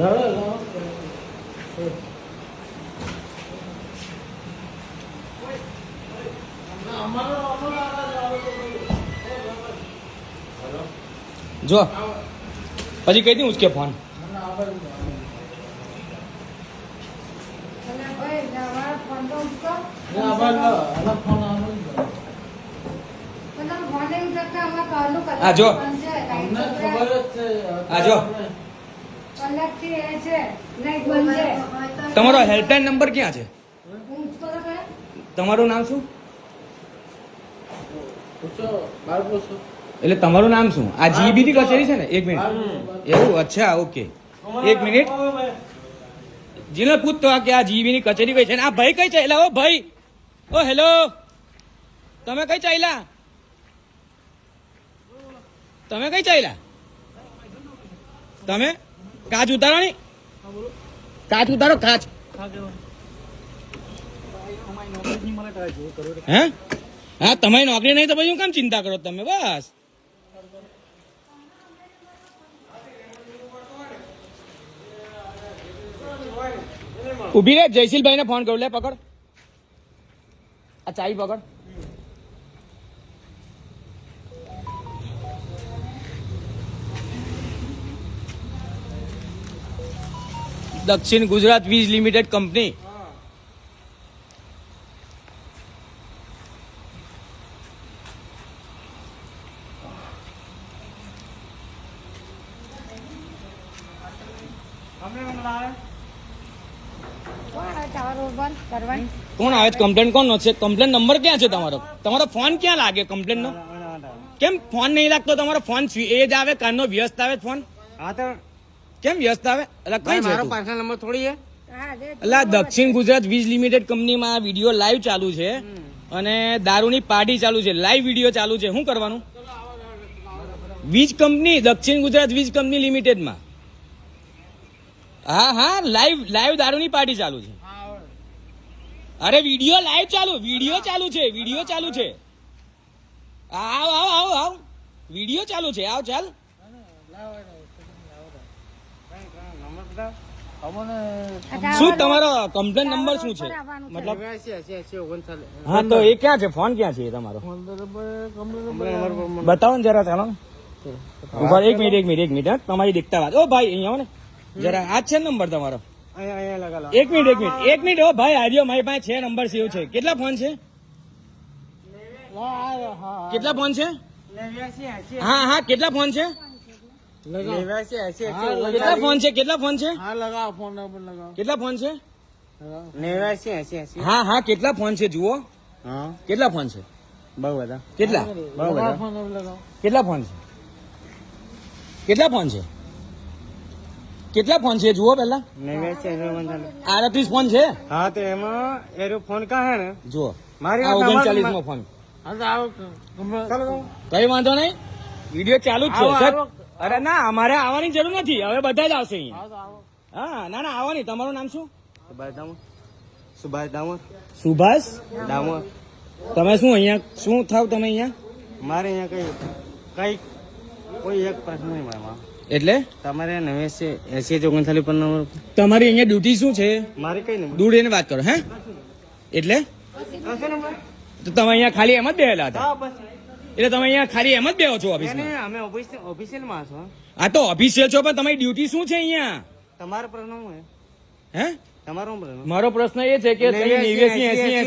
જો. પછી કઈ દઉં ઉચકે ફોન. હા જો હા જ. છે એ છે તમારો હેલ્પલાઇન નંબર ક્યાં છે? તમારું નામ શું? એટલે તમારું નામ શું? આ જીબી ની કચેરી છે ને? એક મિનિટ. એવું? અચ્છા ઓકે. એક મિનિટ. જીને પૂછતો કે આ જીબી ની કચેરી કઈ છે ને? આ ભાઈ કઈ ચાલ્યા ઓ ભાઈ. ઓ હેલો. તમે કઈ ચાલ્યા તમે કઈ ચાલ્યા તમે? કાચ ઉતારો ને. કાચ ઉતારો કાચ. હે હા? તમારી નોકરી નહીં તો પછી હું કેમ ચિંતા કરો તમે? બસ. ઊભી રે જયશીલભાઈ ને ફોન કરું. લે પકડ. આ ચાવી પકડ. દક્ષિણ ગુજરાત વીજ લિમિટેડ કંપની કોણ આવે તમારો બંધ કરવાની? કોણ આવે છે? કમ્પ્લેન કોણ છે? કમ્પ્લેન નંબર ક્યાં છે તમારો? તમારો ફોન ક્યાં લાગે કમ્પ્લેન નો? કેમ ફોન નહીં લાગતો તમારો? ફોન સ્વી- એ જ આવે કાનનો વ્યસ્ત આવે ફોન હા તો કેમ વ્યસ્ત આવે? એટલે કઈ મારો? પર્સનલ નંબર થોડી છે. એટલે દક્ષિણ ગુજરાત વીજ લિમિટેડ કંપનીમાં આ વીડિયો લાઈવ ચાલુ છે. અને દારૂની પાર્ટી ચાલુ છે. લાઈવ વીડિયો ચાલુ છે. શું કરવાનું? વીજ કંપની દક્ષિણ ગુજરાત વીજ કંપની લિમિટેડમાં. હા હા લાઈવ લાઈવ દારૂની પાર્ટી ચાલુ છે. અરે વીડિયો લાઈવ ચાલુ વીડિયો ચાલુ છે વીડિયો ચાલુ છે. આવ આવ આવ આવ. વીડિયો ચાલુ છે. આવ ચાલ. શું તમારો કમ્પ્લેન નંબર શું છે? મતલબ હા તો એ ક્યાં છે? ફોન ક્યાં છે એ તમારો? બતાવો ને જરા ચાલો ને. એક મિનિટ એક મિનિટ એક મિનિટ હા. તમારી દેખતા વાત. ઓ ભાઈ અહીંયા આવો ને. જરા આ છે ને નંબર તમારો. એક મિનિટ એક મિનિટ એક મિનિટ ઓ ભાઈ આર્યો મારી પાસે છે નંબર સેવ છે. કેટલા ફોન છે? કેટલા ફોન છે? હા હા કેટલા ફોન છે? કેટલા ફોન છે? કેટલા ફોન છે? હા લગાવો ફોન નંબર લગાવો. કેટલા ફોન છે? નેવ્યાસી એસી એસી હા હા કેટલા ફોન છે જુઓ. હા. કેટલા ફોન છે? બહુ બધા. કેટલા? બહુ બધા. ફોન કેટલા ફોન છે? કેટલા ફોન છે? કેટલા ફોન છે જુઓ પેલા આડત્રીસ ફોન છે? હા તો એમાં એરો ફોન કા હે ને? જુઓ. મારી ઓગણચાલીસ નો ફોન. કઈ વાંધો નહીં. વીડિયો ચાલુ જ છે. અરે ના અમારે આવવાની જરૂર નથી. હવે બધા જ આવશે અહીંયા. હા તો આવો. હા ના ના આવવાની. તમારું નામ શું? સુભાષ ડામોર. સુભાષ ડામોર. સુભાષ? ડામોર. તમે શું અહીંયા શું થાવ તમે અહીંયા? મારે અહીંયા કઈ કઈ કોઈ એક પ્રશ્ન નહીં મારા એટલે? તમારે નેવ્યાસી એસી ઓગણચાલીસ પર નંબર તમારી અહીંયા ડ્યુટી શું છે? મારે કઈ નહીં. દૂર એને વાત કરો હે? એટલે? તો તમે અહીંયા ખાલી એમ જ બેહેલા હતા. હા બસ. એટલે તમે અહીંયા ખાલી એમ જ બેહો છો ઓફિસ અમે ઓફિસિયલ ઓફિસિયલમાં છો. આ તો ઓફિસિયલ છો પણ તમારી ડ્યુટી શું છે અહીંયા? તમારો પ્રશ્ન હે? પ્રશ્ન મારો પ્રશ્ન એ છે કે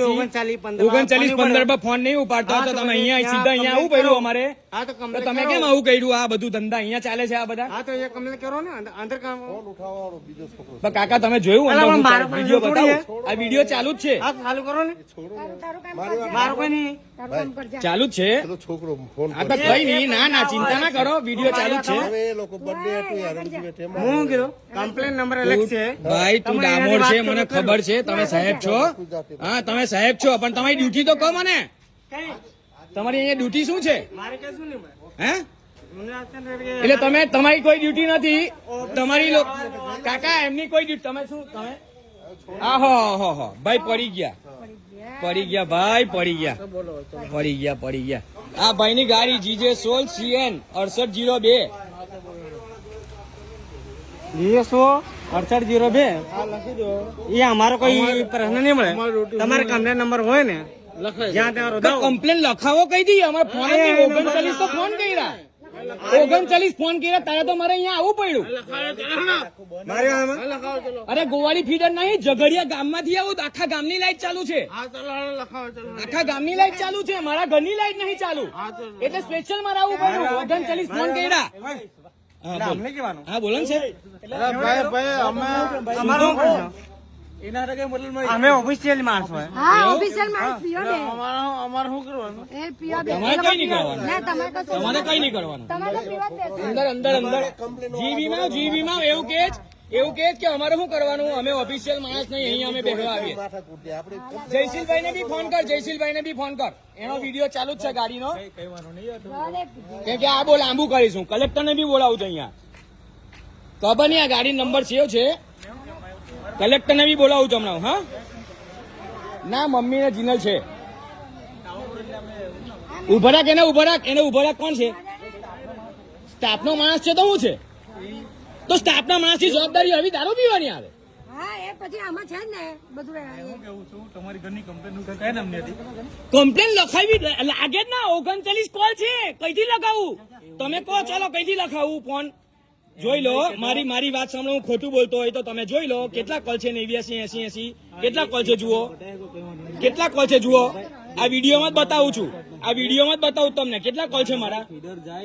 ઓગણચાલીસ, પંદર, પર ફોન નહીં ઉપાડતા તો તમે અહીંયા સીધા અહીંયા આવું કર્યું અમારે. તો તમે કેમ આવું કર્યું આ બધું ધંધા? અહીંયા ચાલે છે આ બધા? કાકા તમે જોયું વીડિયો બતાવો? આ વીડિયો ચાલુ જ છે. ચાલુ કરો ને. તારું તારું કામ કરજે. મારો કોઈ નહીં. તારું કામ કરજે. ચાલુ જ છે. છોકરો ફોન આ તો કઈ નહીં ના ના ચિંતા ના કરો. વીડિયો ચાલુ જ છે. હું કીધું કમ્પ્લેન નંબર અલગ છે. ભાઈ તું ડામોર છે મને ખબર છે તમે સાહેબ છો? હા તમે સાહેબ છો પણ તમારી ડ્યુટી તો કહો મને. તમારી અહીંયા ડ્યુટી શું છે? ભાઈ. હે? એટલે તમે તમારી કોઈ ડ્યુટી નથી. તમારી કાકા એમની કોઈ ડ્યુટી તમે શું તમે? આહો હો હો ભાઈ પડી ગયા. પડી ગયા ભાઈ પડી ગયા. પડી ગયા પડી ગયા. આ ભાઈની ગાડી જીજે સોલ સીએન અડસઠ જીરો બે. શું અડસઠ જીરો બે. એ અમારો કોઈ પ્રશ્ન નહીં મળે. તમારે કમ્પ્લેન નંબર હોય ને કમ્પ્લેન લખાવો કઈ દઈએ. અમારે ફોન ઓગણચાલીસ તો ફોન કર્યા. ઓગણચાલીસ ફોન કર્યા તારે તો મારે અહીંયા આવવું પડ્યું. અરે ગોવાળી ફીડર નહીં ઝઘડિયા ગામમાંથી આવું તો આખા ગામની લાઈટ ચાલુ છે. હા ચલો હાલો આખા ગામની લાઈટ ચાલુ છે મારા ઘરની લાઈટ નહીં ચાલુ. એટલે સ્પેશિયલ મારે આવવું પડ્યું. ઓગણચાલીસ ફોન કર્યા. હા, બોલ. ને સાહેબ. અમે અમારો અમે ઓફિશિયલ માણસ હા પીઓ અમારે અમારે શું કરવાનું? એ પીઓ બે તમારે કઈ નહીં કરવાનું? ના તમારે કશું તમારે કઈ નહીં કરવાનું? તમારે પીવા જ દેશે અંદર અંદર અંદર. જીબીમાં જીબીમાં એવું કે જ. એવું કે જ કે અમારે શું કરવાનું? અમે ઓફિશિયલ માણસ નહીં અહીંયા અમે બેસવા આવીએ. જયશીલભાઈ ને બી ફોન કર જયશીલભાઈ ને બી ફોન કર. એનો વીડિયો ચાલુ જ છે ગાડીનો. કેમ કે આ બહુ લાંબુ કરીશું. કલેક્ટર ને બી બોલાવું છું અહીંયા. ખબર નહીં આ ગાડી નંબર સેવ છે. કલેક્ટર ને બી બોલાવું છું હમણાં હા? ના મમ્મી ને જીનલ છે. ઉભરાક રાખ એને ઊભા રાખ એને ઊભા રાખ કોણ છે? સ્ટાફ નો માણસ છે તો શું છે? તો સ્ટાફના માણસની માણસની જવાબદારી હવે દારૂ પીવાની આવે. હા એ પછી આમાં છે જ ને બધું કમ્પ્લેન લખાવી લાગે જ ના ઓગણચાલીસ કોલ છે કઈથી લખાવું? તમે કહો ચાલો કઈથી લખાવું ફોન? જોઈ લો મારી મારી વાત સાંભળો હું ખોટું બોલતો હોય તો તમે જોઈ લો કેટલા કોલ છે નેવ્યાસી એસી એસી કેટલા કોલ છે જુઓ? કેટલા કોલ છે જુઓ? આ વિડીયોમાં જ બતાવું છું. આ વિડીયોમાં જ બતાવું તમને કેટલા કોલ છે મારા?